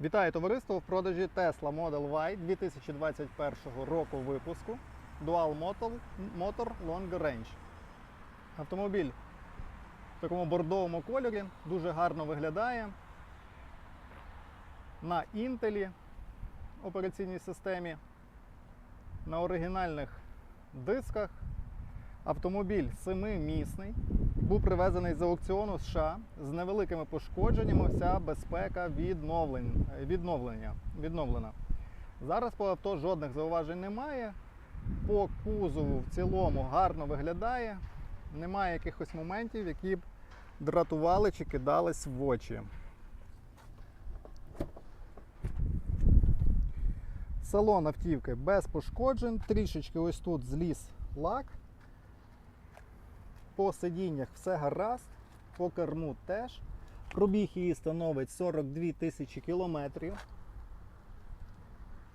Вітаю товариство в продажі Tesla Model Y 2021 року випуску Dual Motor, Motor Long Range. Автомобіль в такому бордовому кольорі дуже гарно виглядає. На Intel операційній системі, на оригінальних дисках. Автомобіль семимісний, був привезений з аукціону США з невеликими пошкодженнями. Вся безпека відновлення, відновлена. Зараз по авто жодних зауважень немає. По кузову в цілому гарно виглядає. Немає якихось моментів, які б дратували чи кидались в очі. Салон автівки без пошкоджень, трішечки ось тут зліз лак. По сидіннях все гаразд, по керму теж. Пробіг її становить 42 тисячі кілометрів.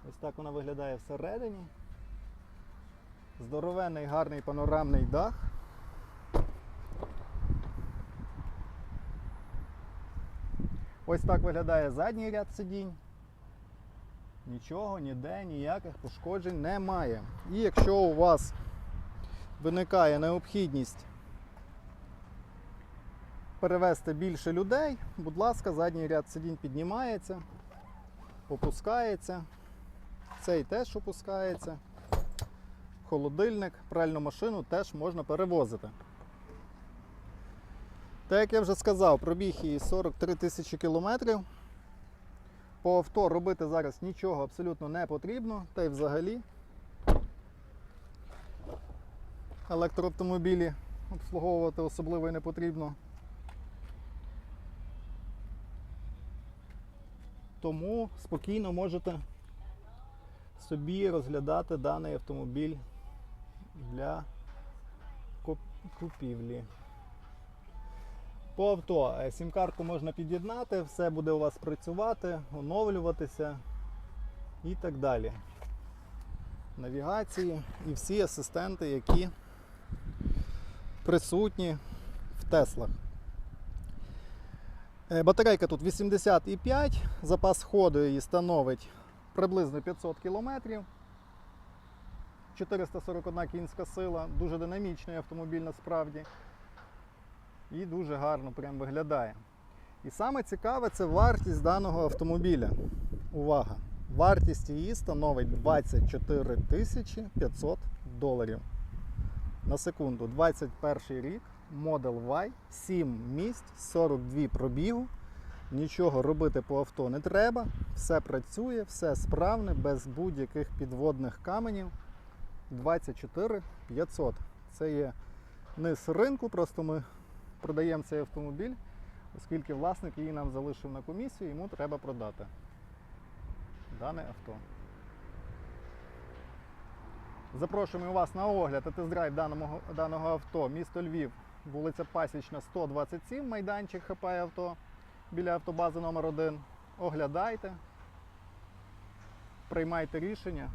Ось так вона виглядає всередині. Здоровенний гарний панорамний дах. Ось так виглядає задній ряд сидінь. Нічого, ніде, ніяких пошкоджень немає. І якщо у вас виникає необхідність перевезти більше людей, будь ласка, задній ряд сидінь піднімається, опускається. Цей теж опускається. Холодильник, пральну машину теж можна перевозити. Так як я вже сказав, пробіг її 43 тисячі кілометрів. По авто робити зараз нічого абсолютно не потрібно, та й взагалі електроавтомобілі обслуговувати особливо і не потрібно. Тому спокійно можете собі розглядати даний автомобіль для купівлі. По авто е, сім-картку можна під'єднати, все буде у вас працювати, оновлюватися і так далі. Навігації і всі асистенти, які присутні в Теслах. Е, Батарейка тут 85, запас ходу її становить приблизно 500 км. 441 кінська сила, дуже динамічний автомобіль насправді. І дуже гарно прям виглядає. І саме цікаве це вартість даного автомобіля. Увага! Вартість її становить 24 тисячі 500 доларів. На секунду, 21 рік, Model Y, 7 місць, 42 пробігу. Нічого робити по авто не треба. Все працює, все справне, без будь-яких підводних каменів. 24 500. Це є низ ринку, просто ми продаємо цей автомобіль, оскільки власник її нам залишив на комісію, йому треба продати дане авто. Запрошуємо вас на огляд та тест-драйв даного, даного авто. Місто Львів, вулиця Пасічна, 127, майданчик хапає авто біля автобази номер 1 Оглядайте, приймайте рішення.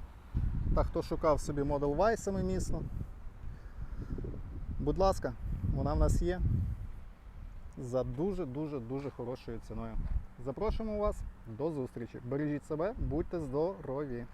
Та хто шукав собі Model Y семимісно, будь ласка, вона в нас є за дуже-дуже дуже хорошою ціною. Запрошуємо вас до зустрічі. Бережіть себе, будьте здорові!